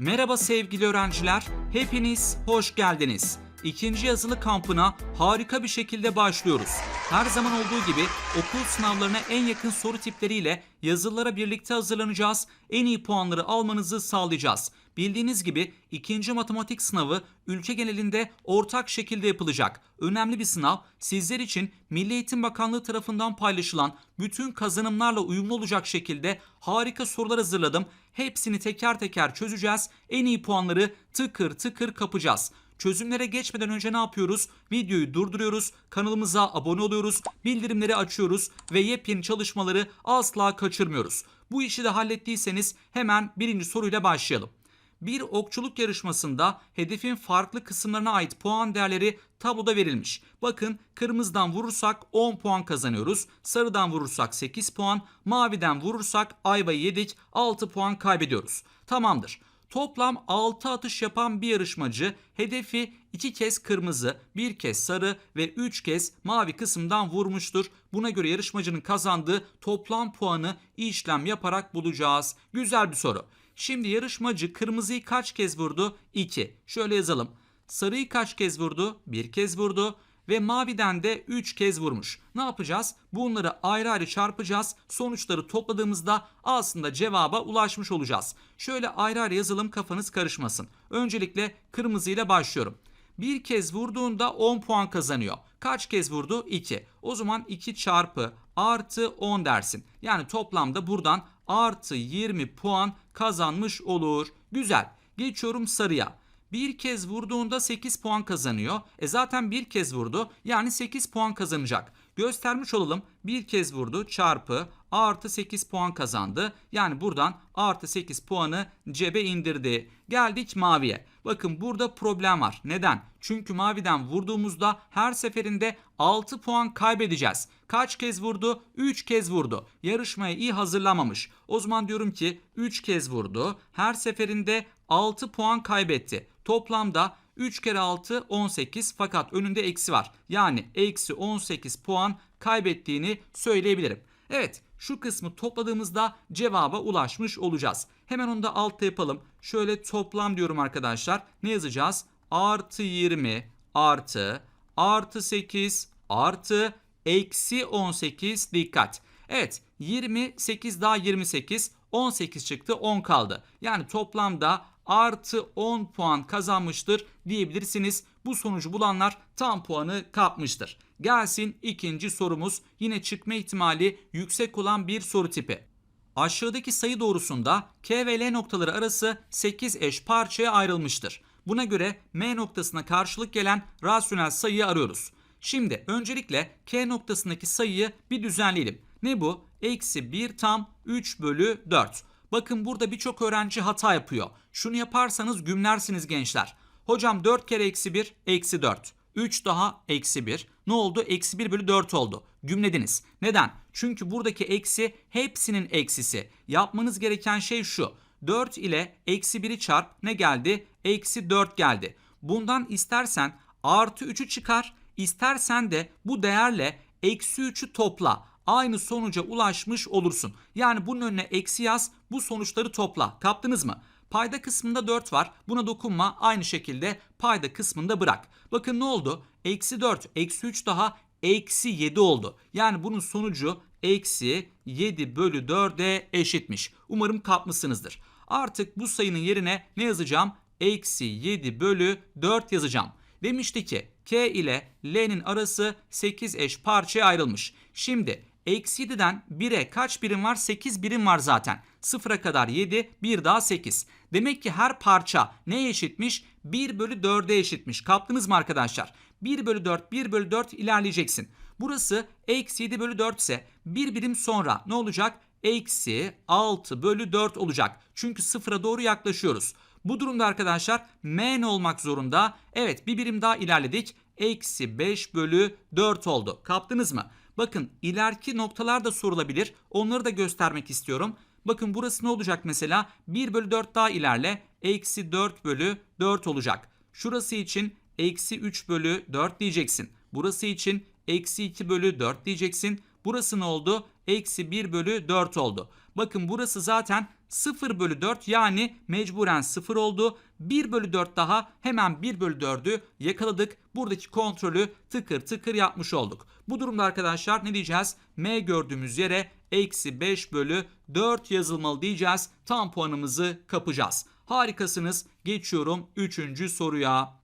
Merhaba sevgili öğrenciler, hepiniz hoş geldiniz. İkinci yazılı kampına harika bir şekilde başlıyoruz. Her zaman olduğu gibi okul sınavlarına en yakın soru tipleriyle yazılılara birlikte hazırlanacağız. En iyi puanları almanızı sağlayacağız. Bildiğiniz gibi ikinci matematik sınavı ülke genelinde ortak şekilde yapılacak. Önemli bir sınav. Sizler için Milli Eğitim Bakanlığı tarafından paylaşılan bütün kazanımlarla uyumlu olacak şekilde harika sorular hazırladım. Hepsini teker teker çözeceğiz. En iyi puanları tıkır tıkır kapacağız. Çözümlere geçmeden önce ne yapıyoruz? Videoyu durduruyoruz, kanalımıza abone oluyoruz, bildirimleri açıyoruz ve yepyeni çalışmaları asla kaçırmıyoruz. Bu işi de hallettiyseniz hemen birinci soruyla başlayalım. Bir okçuluk yarışmasında hedefin farklı kısımlarına ait puan değerleri tabloda verilmiş. Bakın kırmızıdan vurursak 10 puan kazanıyoruz. Sarıdan vurursak 8 puan. Maviden vurursak ayvayı yedik 6 puan kaybediyoruz. Tamamdır. Toplam 6 atış yapan bir yarışmacı hedefi 2 kez kırmızı, 1 kez sarı ve 3 kez mavi kısımdan vurmuştur. Buna göre yarışmacının kazandığı toplam puanı işlem yaparak bulacağız. Güzel bir soru. Şimdi yarışmacı kırmızıyı kaç kez vurdu? 2. Şöyle yazalım. Sarıyı kaç kez vurdu? 1 kez vurdu ve maviden de 3 kez vurmuş. Ne yapacağız? Bunları ayrı ayrı çarpacağız. Sonuçları topladığımızda aslında cevaba ulaşmış olacağız. Şöyle ayrı ayrı yazalım kafanız karışmasın. Öncelikle kırmızı ile başlıyorum. Bir kez vurduğunda 10 puan kazanıyor. Kaç kez vurdu? 2. O zaman 2 çarpı artı 10 dersin. Yani toplamda buradan artı 20 puan kazanmış olur. Güzel. Geçiyorum sarıya. Bir kez vurduğunda 8 puan kazanıyor. E zaten bir kez vurdu. Yani 8 puan kazanacak. Göstermiş olalım. Bir kez vurdu çarpı artı 8 puan kazandı. Yani buradan artı 8 puanı cebe indirdi. Geldik maviye. Bakın burada problem var. Neden? Çünkü maviden vurduğumuzda her seferinde 6 puan kaybedeceğiz. Kaç kez vurdu? 3 kez vurdu. Yarışmaya iyi hazırlamamış. O zaman diyorum ki 3 kez vurdu. Her seferinde 6 puan kaybetti. Toplamda 3 kere 6 18 fakat önünde eksi var. Yani eksi 18 puan kaybettiğini söyleyebilirim. Evet şu kısmı topladığımızda cevaba ulaşmış olacağız. Hemen onu da altta yapalım. Şöyle toplam diyorum arkadaşlar. Ne yazacağız? Artı 20 artı artı 8 artı eksi 18 dikkat. Evet 28 daha 28 18 çıktı 10 kaldı. Yani toplamda artı 10 puan kazanmıştır diyebilirsiniz. Bu sonucu bulanlar tam puanı kapmıştır. Gelsin ikinci sorumuz yine çıkma ihtimali yüksek olan bir soru tipi. Aşağıdaki sayı doğrusunda K ve L noktaları arası 8 eş parçaya ayrılmıştır. Buna göre M noktasına karşılık gelen rasyonel sayıyı arıyoruz. Şimdi öncelikle K noktasındaki sayıyı bir düzenleyelim. Ne bu? Eksi 1 tam 3 bölü 4. Bakın burada birçok öğrenci hata yapıyor. Şunu yaparsanız gümlersiniz gençler. Hocam 4 kere eksi 1 eksi 4. 3 daha eksi 1. Ne oldu? Eksi 1 bölü 4 oldu. Gümlediniz. Neden? Çünkü buradaki eksi hepsinin eksisi. Yapmanız gereken şey şu. 4 ile eksi 1'i çarp ne geldi? Eksi 4 geldi. Bundan istersen artı 3'ü çıkar. İstersen de bu değerle eksi 3'ü topla aynı sonuca ulaşmış olursun. Yani bunun önüne eksi yaz bu sonuçları topla. Kaptınız mı? Payda kısmında 4 var. Buna dokunma. Aynı şekilde payda kısmında bırak. Bakın ne oldu? Eksi 4, eksi 3 daha eksi 7 oldu. Yani bunun sonucu eksi 7 bölü 4'e eşitmiş. Umarım kapmışsınızdır. Artık bu sayının yerine ne yazacağım? Eksi 7 bölü 4 yazacağım. Demişti ki K ile L'nin arası 8 eş parçaya ayrılmış. Şimdi eksi 7'den 1'e kaç birim var? 8 birim var zaten. 0'a kadar 7, 1 daha 8. Demek ki her parça neye eşitmiş? 1 bölü 4'e eşitmiş. Kaptınız mı arkadaşlar? 1 bölü 4, 1 bölü 4 ilerleyeceksin. Burası eksi 7 bölü 4 ise bir birim sonra ne olacak? Eksi 6 bölü 4 olacak. Çünkü sıfıra doğru yaklaşıyoruz. Bu durumda arkadaşlar m ne olmak zorunda? Evet bir birim daha ilerledik. Eksi 5 bölü 4 oldu. Kaptınız mı? Bakın ileriki noktalar da sorulabilir. Onları da göstermek istiyorum. Bakın burası ne olacak mesela? 1 bölü 4 daha ilerle. Eksi 4 bölü 4 olacak. Şurası için eksi 3 bölü 4 diyeceksin. Burası için eksi 2 bölü 4 diyeceksin. Burası ne oldu? Eksi 1 bölü 4 oldu. Bakın burası zaten 0 bölü 4 yani mecburen 0 oldu. 1 bölü 4 daha hemen 1 bölü 4'ü yakaladık. Buradaki kontrolü tıkır tıkır yapmış olduk. Bu durumda arkadaşlar ne diyeceğiz? M gördüğümüz yere eksi 5 bölü 4 yazılmalı diyeceğiz. Tam puanımızı kapacağız. Harikasınız. Geçiyorum 3. soruya.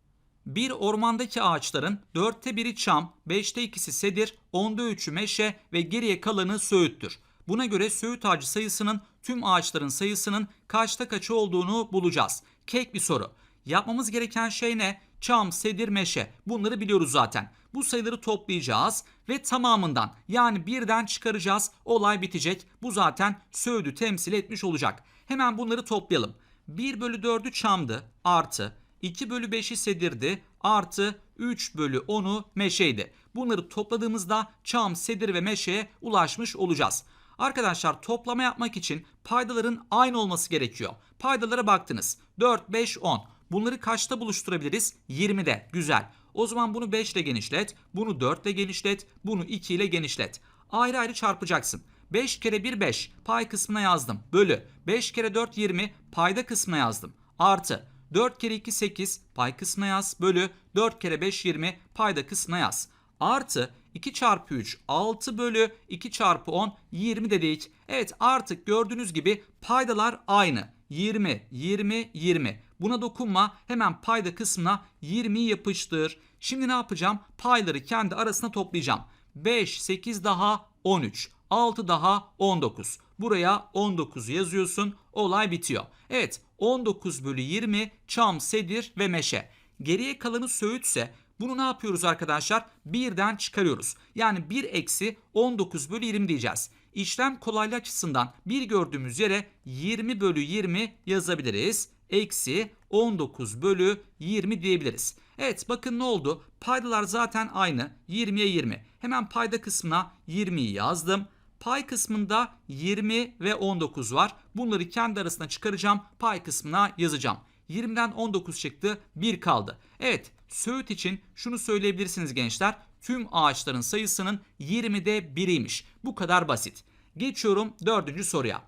Bir ormandaki ağaçların dörtte biri çam, beşte ikisi sedir, onda üçü meşe ve geriye kalanı söğüttür. Buna göre söğüt ağacı sayısının tüm ağaçların sayısının kaçta kaçı olduğunu bulacağız. Kek bir soru. Yapmamız gereken şey ne? Çam, sedir, meşe. Bunları biliyoruz zaten. Bu sayıları toplayacağız ve tamamından yani birden çıkaracağız. Olay bitecek. Bu zaten söğüdü temsil etmiş olacak. Hemen bunları toplayalım. 1 bölü 4'ü çamdı artı 2 bölü 5'i sedirdi artı 3 bölü 10'u meşeydi. Bunları topladığımızda çam, sedir ve meşeye ulaşmış olacağız. Arkadaşlar toplama yapmak için paydaların aynı olması gerekiyor. Paydalara baktınız. 4, 5, 10. Bunları kaçta buluşturabiliriz? 20'de. Güzel. O zaman bunu 5 ile genişlet, bunu 4 ile genişlet, bunu 2 ile genişlet. Ayrı ayrı çarpacaksın. 5 kere 1 5 pay kısmına yazdım. Bölü 5 kere 4 20 payda kısmına yazdım. Artı 4 kere 2 8 pay kısmına yaz. Bölü 4 kere 5 20 payda kısmına yaz. Artı 2 çarpı 3 6 bölü 2 çarpı 10 20 dedik. Evet artık gördüğünüz gibi paydalar aynı. 20 20 20. Buna dokunma hemen payda kısmına 20'yi yapıştır. Şimdi ne yapacağım? Payları kendi arasına toplayacağım. 5 8 daha 13. 6 daha 19. Buraya 19 yazıyorsun. Olay bitiyor. Evet 19 bölü 20 çam, sedir ve meşe. Geriye kalanı söğütse bunu ne yapıyoruz arkadaşlar? Birden çıkarıyoruz. Yani 1 eksi 19 bölü 20 diyeceğiz. İşlem kolaylığı açısından bir gördüğümüz yere 20 bölü 20 yazabiliriz. Eksi 19 bölü 20 diyebiliriz. Evet bakın ne oldu? Paydalar zaten aynı. 20'ye 20. Hemen payda kısmına 20'yi yazdım. Pay kısmında 20 ve 19 var. Bunları kendi arasına çıkaracağım. Pay kısmına yazacağım. 20'den 19 çıktı. 1 kaldı. Evet Söğüt için şunu söyleyebilirsiniz gençler. Tüm ağaçların sayısının 20'de 1'iymiş. Bu kadar basit. Geçiyorum dördüncü soruya.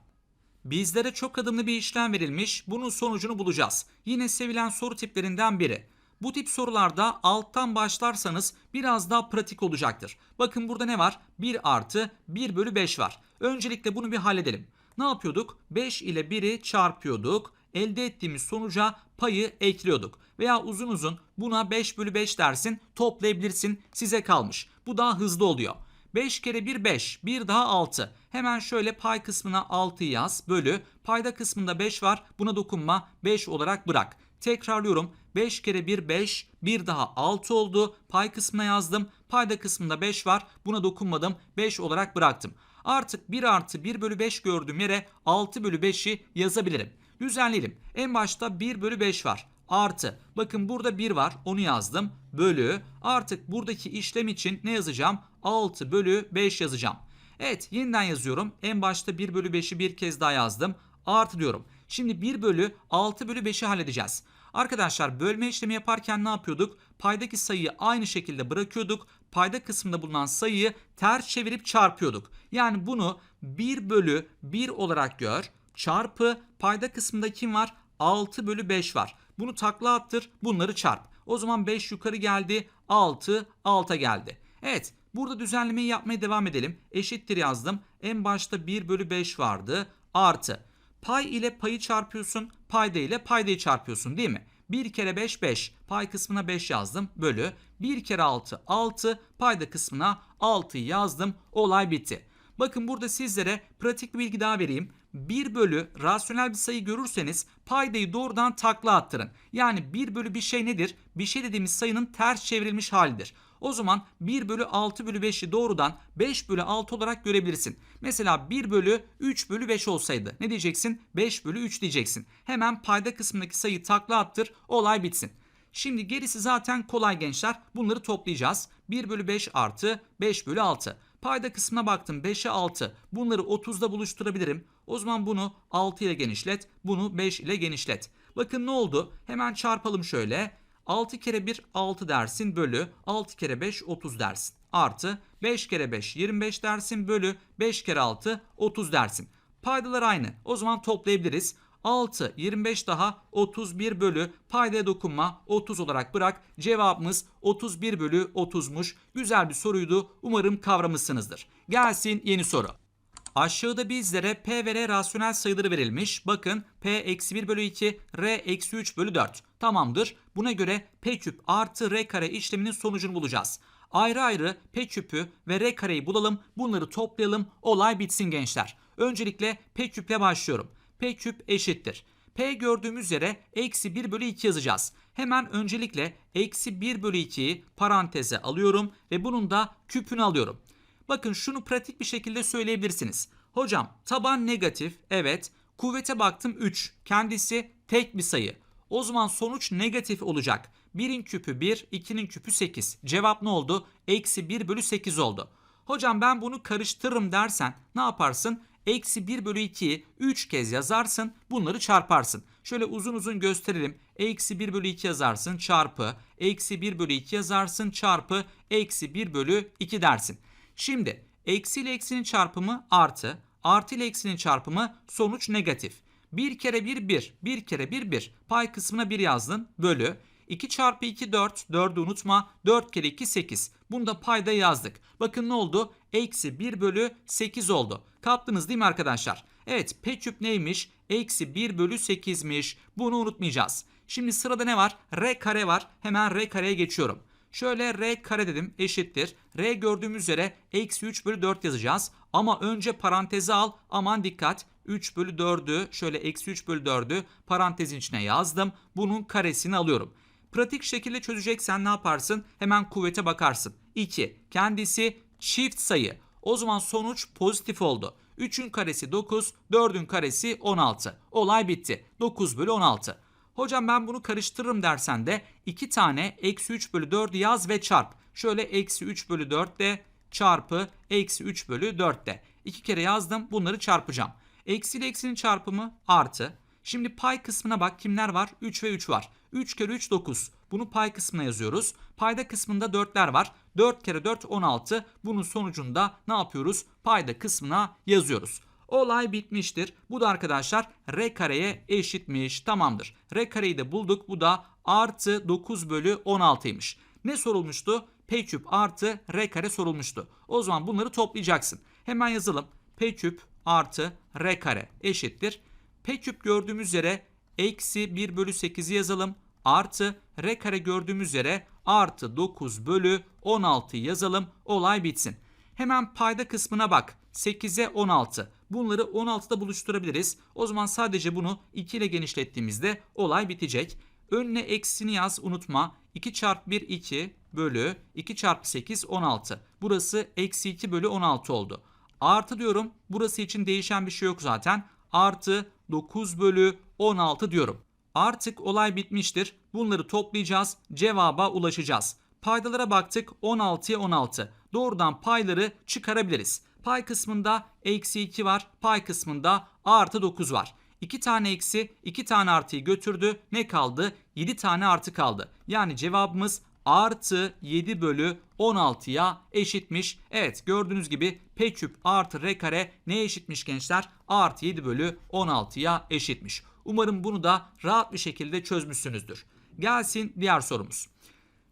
Bizlere çok adımlı bir işlem verilmiş. Bunun sonucunu bulacağız. Yine sevilen soru tiplerinden biri. Bu tip sorularda alttan başlarsanız biraz daha pratik olacaktır. Bakın burada ne var? 1 artı 1 bölü 5 var. Öncelikle bunu bir halledelim. Ne yapıyorduk? 5 ile 1'i çarpıyorduk. Elde ettiğimiz sonuca payı ekliyorduk. Veya uzun uzun buna 5 bölü 5 dersin toplayabilirsin size kalmış. Bu daha hızlı oluyor. 5 kere 1 5. 1 daha 6. Hemen şöyle pay kısmına 6 yaz. Bölü. Payda kısmında 5 var. Buna dokunma. 5 olarak bırak. Tekrarlıyorum. 5 kere 1 5. 1 daha 6 oldu. Pay kısmına yazdım. Payda kısmında 5 var. Buna dokunmadım. 5 olarak bıraktım. Artık 1 artı 1 bölü 5 gördüğüm yere 6 bölü 5'i yazabilirim. Düzenleyelim. En başta 1 bölü 5 var. Artı. Bakın burada 1 var. Onu yazdım. Bölü. Artık buradaki işlem için ne yazacağım? 6 bölü 5 yazacağım. Evet yeniden yazıyorum. En başta 1 bölü 5'i bir kez daha yazdım. Artı diyorum. Şimdi 1 bölü 6 bölü 5'i halledeceğiz. Arkadaşlar bölme işlemi yaparken ne yapıyorduk? Paydaki sayıyı aynı şekilde bırakıyorduk. Payda kısmında bulunan sayıyı ters çevirip çarpıyorduk. Yani bunu 1 bölü 1 olarak gör. Çarpı payda kısmında kim var? 6 bölü 5 var. Bunu takla attır bunları çarp. O zaman 5 yukarı geldi 6 alta geldi. Evet burada düzenlemeyi yapmaya devam edelim. Eşittir yazdım. En başta 1 bölü 5 vardı artı. Pay ile payı çarpıyorsun payda ile paydayı çarpıyorsun değil mi? 1 kere 5 5 pay kısmına 5 yazdım bölü 1 kere 6 6 payda kısmına 6 yazdım olay bitti. Bakın burada sizlere pratik bir bilgi daha vereyim. 1 bölü rasyonel bir sayı görürseniz paydayı doğrudan takla attırın. Yani 1 bölü bir şey nedir? Bir şey dediğimiz sayının ters çevrilmiş halidir. O zaman 1 bölü 6 bölü 5'i doğrudan 5 bölü 6 olarak görebilirsin. Mesela 1 bölü 3 bölü 5 olsaydı ne diyeceksin? 5 bölü 3 diyeceksin. Hemen payda kısmındaki sayıyı takla attır olay bitsin. Şimdi gerisi zaten kolay gençler. Bunları toplayacağız. 1 bölü 5 artı 5 bölü 6. Payda kısmına baktım 5'e 6. Bunları 30'da buluşturabilirim. O zaman bunu 6 ile genişlet. Bunu 5 ile genişlet. Bakın ne oldu? Hemen çarpalım şöyle. 6 kere 1 6 dersin bölü 6 kere 5 30 dersin. Artı 5 kere 5 25 dersin bölü 5 kere 6 30 dersin. Paydalar aynı. O zaman toplayabiliriz. 6, 25 daha 31 bölü paydaya dokunma 30 olarak bırak. Cevabımız 31 bölü 30'muş. Güzel bir soruydu. Umarım kavramışsınızdır. Gelsin yeni soru. Aşağıda bizlere P ve R rasyonel sayıları verilmiş. Bakın P eksi 1 bölü 2, R eksi 3 bölü 4. Tamamdır. Buna göre P küp artı R kare işleminin sonucunu bulacağız. Ayrı ayrı P küpü ve R kareyi bulalım. Bunları toplayalım. Olay bitsin gençler. Öncelikle P küple başlıyorum. P küp eşittir. P gördüğümüz üzere eksi 1 bölü 2 yazacağız. Hemen öncelikle eksi 1 bölü 2'yi paranteze alıyorum ve bunun da küpünü alıyorum. Bakın şunu pratik bir şekilde söyleyebilirsiniz. Hocam taban negatif evet kuvvete baktım 3 kendisi tek bir sayı. O zaman sonuç negatif olacak. 1'in küpü 1 2'nin küpü 8. Cevap ne oldu? Eksi 1 bölü 8 oldu. Hocam ben bunu karıştırırım dersen ne yaparsın? Eksi 1 bölü 2'yi 3 kez yazarsın bunları çarparsın. Şöyle uzun uzun gösterelim. Eksi 1 bölü 2 yazarsın çarpı. Eksi 1 bölü 2 yazarsın çarpı. Eksi 1 bölü 2 dersin. Şimdi eksi ile eksinin çarpımı artı. Artı ile eksinin çarpımı sonuç negatif. 1 kere 1 1. 1 kere 1 1. Pay kısmına 1 yazdın. Bölü. 2 çarpı 2 4. 4'ü unutma. 4 kere 2 8. Bunu da payda yazdık. Bakın ne oldu? Eksi 1 bölü 8 oldu. Kaptınız değil mi arkadaşlar? Evet P küp neymiş? Eksi 1 bölü 8'miş. Bunu unutmayacağız. Şimdi sırada ne var? R kare var. Hemen R kareye geçiyorum. Şöyle R kare dedim eşittir. R gördüğümüz üzere eksi 3 bölü 4 yazacağız. Ama önce paranteze al. Aman dikkat. 3 bölü 4'ü şöyle eksi 3 bölü 4'ü parantezin içine yazdım. Bunun karesini alıyorum. Pratik şekilde çözeceksen ne yaparsın? Hemen kuvvete bakarsın. 2. Kendisi çift sayı. O zaman sonuç pozitif oldu. 3'ün karesi 9, 4'ün karesi 16. Olay bitti. 9 bölü 16. Hocam ben bunu karıştırırım dersen de 2 tane eksi 3 bölü 4 yaz ve çarp. Şöyle eksi 3 bölü 4 de çarpı eksi 3 bölü 4 de. 2 kere yazdım bunları çarpacağım. Eksi ile eksinin çarpımı artı. Şimdi pay kısmına bak kimler var? 3 ve 3 var. 3 kere 3 9. Bunu pay kısmına yazıyoruz. Payda kısmında 4'ler var. 4 kere 4 16. Bunun sonucunda ne yapıyoruz? Payda kısmına yazıyoruz. Olay bitmiştir. Bu da arkadaşlar r kareye eşitmiş. Tamamdır. R kareyi de bulduk. Bu da artı 9 bölü 16'ymış. Ne sorulmuştu? P küp artı r kare sorulmuştu. O zaman bunları toplayacaksın. Hemen yazalım. P küp artı r kare eşittir. P küp gördüğümüz üzere eksi 1 bölü 8'i yazalım. Artı r kare gördüğümüz üzere artı 9 bölü 16 yazalım. Olay bitsin. Hemen payda kısmına bak. 8'e 16. Bunları 16'da buluşturabiliriz. O zaman sadece bunu 2 ile genişlettiğimizde olay bitecek. Önüne eksini yaz unutma. 2 çarpı 1 2 bölü 2 çarpı 8 16. Burası eksi 2 bölü 16 oldu. Artı diyorum. Burası için değişen bir şey yok zaten. Artı 9 bölü 16 diyorum. Artık olay bitmiştir. Bunları toplayacağız. Cevaba ulaşacağız. Paydalara baktık 16'ya 16. Doğrudan payları çıkarabiliriz. Pay kısmında eksi 2 var. Pay kısmında artı 9 var. 2 tane eksi 2 tane artıyı götürdü. Ne kaldı? 7 tane artı kaldı. Yani cevabımız artı 7 bölü 16'ya eşitmiş. Evet gördüğünüz gibi P küp artı R kare neye eşitmiş gençler? Artı 7 bölü 16'ya eşitmiş. Umarım bunu da rahat bir şekilde çözmüşsünüzdür. Gelsin diğer sorumuz.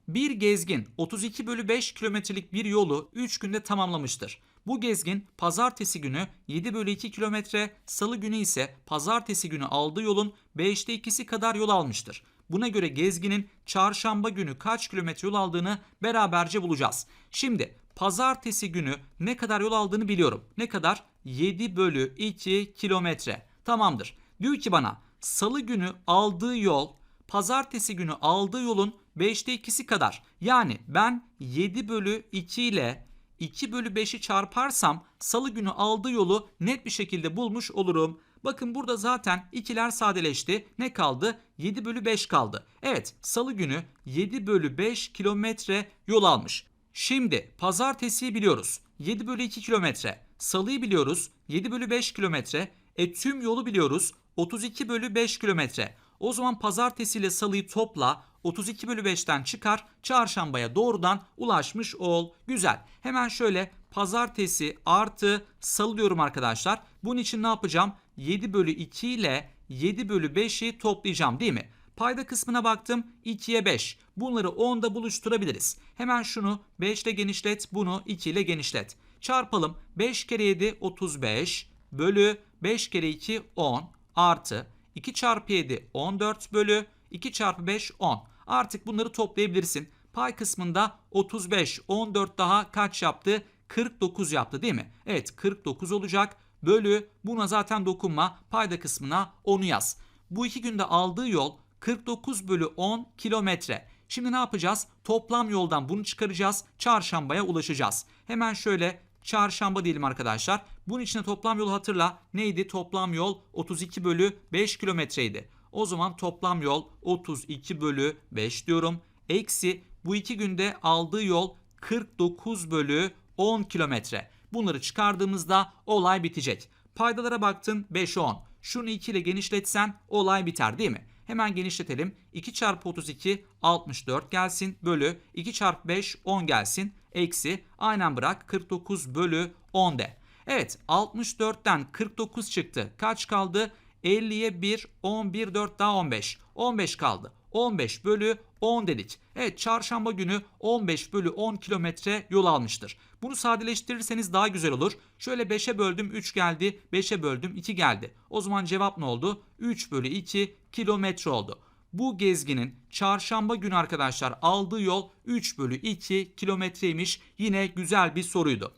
Bir gezgin 32 bölü 5 kilometrelik bir yolu 3 günde tamamlamıştır. Bu gezgin pazartesi günü 7 bölü 2 kilometre, salı günü ise pazartesi günü aldığı yolun 5'te 2'si kadar yol almıştır. Buna göre gezginin çarşamba günü kaç kilometre yol aldığını beraberce bulacağız. Şimdi pazartesi günü ne kadar yol aldığını biliyorum. Ne kadar? 7 bölü 2 kilometre. Tamamdır. Diyor ki bana salı günü aldığı yol pazartesi günü aldığı yolun 5'te 2'si kadar. Yani ben 7 bölü 2 ile 2 bölü 5'i çarparsam salı günü aldığı yolu net bir şekilde bulmuş olurum. Bakın burada zaten ikiler sadeleşti. Ne kaldı? 7 bölü 5 kaldı. Evet salı günü 7 bölü 5 kilometre yol almış. Şimdi pazartesiyi biliyoruz. 7 bölü 2 kilometre. Salıyı biliyoruz. 7 bölü 5 kilometre. E tüm yolu biliyoruz. 32 bölü 5 kilometre. O zaman pazartesi ile salıyı topla 32 bölü 5'ten çıkar çarşambaya doğrudan ulaşmış ol. Güzel. Hemen şöyle pazartesi artı salı diyorum arkadaşlar. Bunun için ne yapacağım? 7 bölü 2 ile 7 bölü 5'i toplayacağım değil mi? Payda kısmına baktım 2'ye 5. Bunları 10'da buluşturabiliriz. Hemen şunu 5 ile genişlet bunu 2 ile genişlet. Çarpalım 5 kere 7 35 bölü 5 kere 2 10 artı 2 çarpı 7 14 bölü 2 çarpı 5 10. Artık bunları toplayabilirsin. Pay kısmında 35 14 daha kaç yaptı? 49 yaptı değil mi? Evet 49 olacak. Bölü buna zaten dokunma. Payda kısmına 10'u yaz. Bu iki günde aldığı yol 49 bölü 10 kilometre. Şimdi ne yapacağız? Toplam yoldan bunu çıkaracağız. Çarşambaya ulaşacağız. Hemen şöyle çarşamba diyelim arkadaşlar. Bunun içine toplam yol hatırla. Neydi? Toplam yol 32 bölü 5 kilometreydi. O zaman toplam yol 32 bölü 5 diyorum. Eksi bu iki günde aldığı yol 49 bölü 10 kilometre. Bunları çıkardığımızda olay bitecek. Paydalara baktın 5 10. Şunu 2 ile genişletsen olay biter değil mi? Hemen genişletelim. 2 çarpı 32 64 gelsin. Bölü 2 çarpı 5 10 gelsin. Eksi aynen bırak 49 bölü 10 de. Evet 64'ten 49 çıktı. Kaç kaldı? 50'ye 1, 11, 4 daha 15. 15 kaldı. 15 bölü 10 dedik. Evet çarşamba günü 15 bölü 10 kilometre yol almıştır. Bunu sadeleştirirseniz daha güzel olur. Şöyle 5'e böldüm 3 geldi. 5'e böldüm 2 geldi. O zaman cevap ne oldu? 3 bölü 2 kilometre oldu. Bu gezginin çarşamba günü arkadaşlar aldığı yol 3 bölü 2 kilometreymiş. Yine güzel bir soruydu.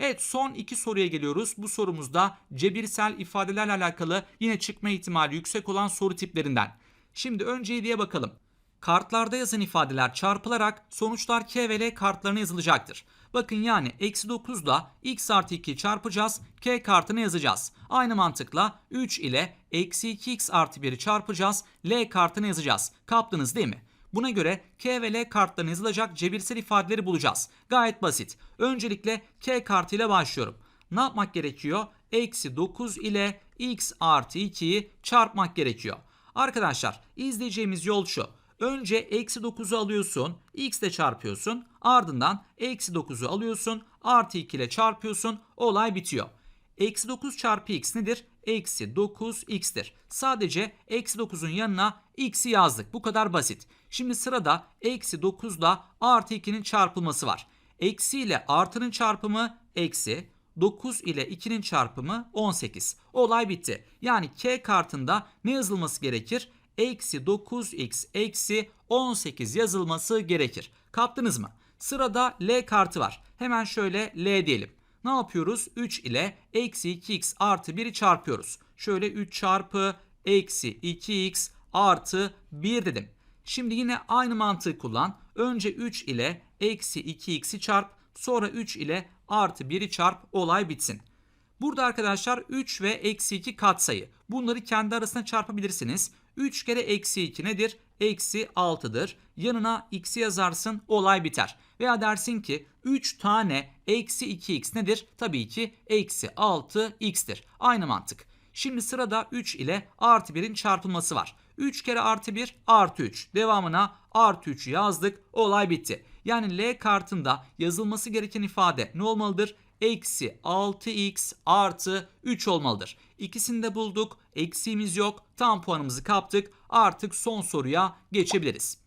Evet son iki soruya geliyoruz. Bu sorumuzda cebirsel ifadelerle alakalı yine çıkma ihtimali yüksek olan soru tiplerinden. Şimdi önce diye bakalım. Kartlarda yazan ifadeler çarpılarak sonuçlar K ve L kartlarına yazılacaktır. Bakın yani eksi 9 ile x artı 2 çarpacağız. K kartına yazacağız. Aynı mantıkla 3 ile eksi 2x artı 1'i çarpacağız. L kartına yazacağız. Kaptınız değil mi? Buna göre K ve L kartlarına yazılacak cebirsel ifadeleri bulacağız. Gayet basit. Öncelikle K kartıyla başlıyorum. Ne yapmak gerekiyor? Eksi 9 ile x artı 2'yi çarpmak gerekiyor. Arkadaşlar izleyeceğimiz yol şu. Önce eksi 9'u alıyorsun, x ile çarpıyorsun. Ardından eksi 9'u alıyorsun, artı 2 ile çarpıyorsun. Olay bitiyor. Eksi 9 çarpı x nedir? Eksi 9x'tir. Sadece eksi 9'un yanına x'i yazdık. Bu kadar basit. Şimdi sırada eksi 9 ile artı 2'nin çarpılması var. Eksi ile artının çarpımı eksi. 9 ile 2'nin çarpımı 18. Olay bitti. Yani K kartında ne yazılması gerekir? Eksi 9x eksi 18 yazılması gerekir. Kaptınız mı? Sırada L kartı var. Hemen şöyle L diyelim. Ne yapıyoruz? 3 ile eksi 2x artı 1'i çarpıyoruz. Şöyle 3 çarpı eksi 2x artı 1 dedim. Şimdi yine aynı mantığı kullan. Önce 3 ile eksi 2x'i çarp. Sonra 3 ile artı 1'i çarp olay bitsin. Burada arkadaşlar 3 ve eksi 2 katsayı. Bunları kendi arasına çarpabilirsiniz. 3 kere eksi 2 nedir? Eksi 6'dır. Yanına x'i yazarsın olay biter. Veya dersin ki 3 tane eksi 2x nedir? Tabii ki eksi 6x'tir. Aynı mantık. Şimdi sırada 3 ile artı 1'in çarpılması var. 3 kere artı 1 artı 3. Devamına artı 3 yazdık. Olay bitti. Yani L kartında yazılması gereken ifade ne olmalıdır? Eksi 6x artı 3 olmalıdır. İkisini de bulduk. Eksiğimiz yok. Tam puanımızı kaptık. Artık son soruya geçebiliriz.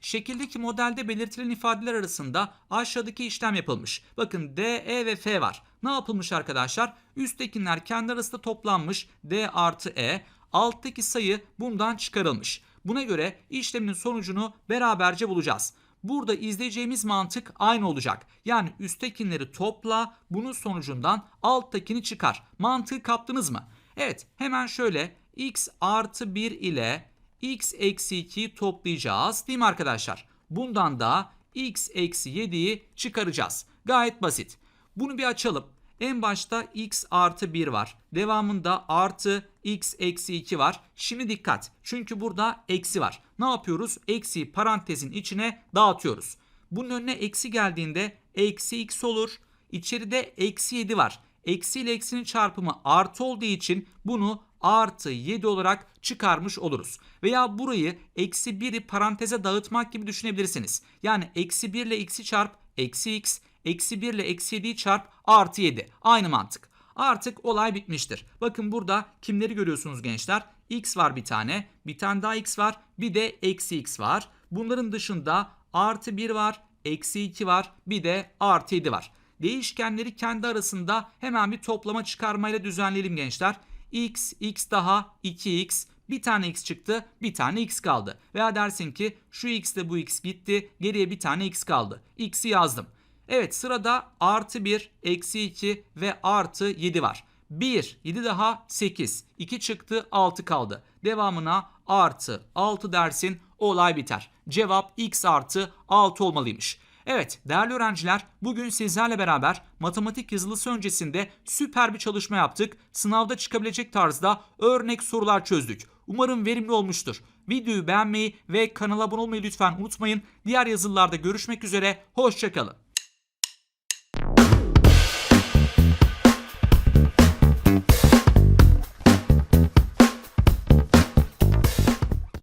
Şekildeki modelde belirtilen ifadeler arasında aşağıdaki işlem yapılmış. Bakın D, E ve F var. Ne yapılmış arkadaşlar? Üsttekiler kendi arasında toplanmış. D artı E. Alttaki sayı bundan çıkarılmış. Buna göre işlemin sonucunu beraberce bulacağız. Burada izleyeceğimiz mantık aynı olacak. Yani üsttekileri topla, bunun sonucundan alttakini çıkar. Mantığı kaptınız mı? Evet, hemen şöyle x artı 1 ile x eksi 2'yi toplayacağız değil mi arkadaşlar? Bundan da x eksi 7'yi çıkaracağız. Gayet basit. Bunu bir açalım. En başta x artı 1 var. Devamında artı x eksi 2 var. Şimdi dikkat. Çünkü burada eksi var. Ne yapıyoruz? Eksiyi parantezin içine dağıtıyoruz. Bunun önüne eksi geldiğinde eksi x olur. İçeride eksi 7 var. Eksi ile eksinin çarpımı artı olduğu için bunu artı 7 olarak çıkarmış oluruz. Veya burayı eksi 1'i paranteze dağıtmak gibi düşünebilirsiniz. Yani eksi 1 ile x'i çarp eksi x, eksi 1 ile eksi 7'yi çarp artı 7. Aynı mantık. Artık olay bitmiştir. Bakın burada kimleri görüyorsunuz gençler? x var bir tane, bir tane daha x var, bir de eksi x var. Bunların dışında artı 1 var, eksi 2 var, bir de artı 7 var. Değişkenleri kendi arasında hemen bir toplama çıkarmayla düzenleyelim gençler. x, x daha 2x, bir tane x çıktı, bir tane x kaldı. Veya dersin ki şu x ile bu x gitti, geriye bir tane x kaldı. x'i yazdım. Evet sırada artı 1, eksi 2 ve artı 7 var. 1, 7 daha 8, 2 çıktı 6 kaldı. Devamına artı 6 dersin olay biter. Cevap x artı 6 olmalıymış. Evet değerli öğrenciler bugün sizlerle beraber matematik yazılısı öncesinde süper bir çalışma yaptık. Sınavda çıkabilecek tarzda örnek sorular çözdük. Umarım verimli olmuştur. Videoyu beğenmeyi ve kanala abone olmayı lütfen unutmayın. Diğer yazılılarda görüşmek üzere. Hoşçakalın.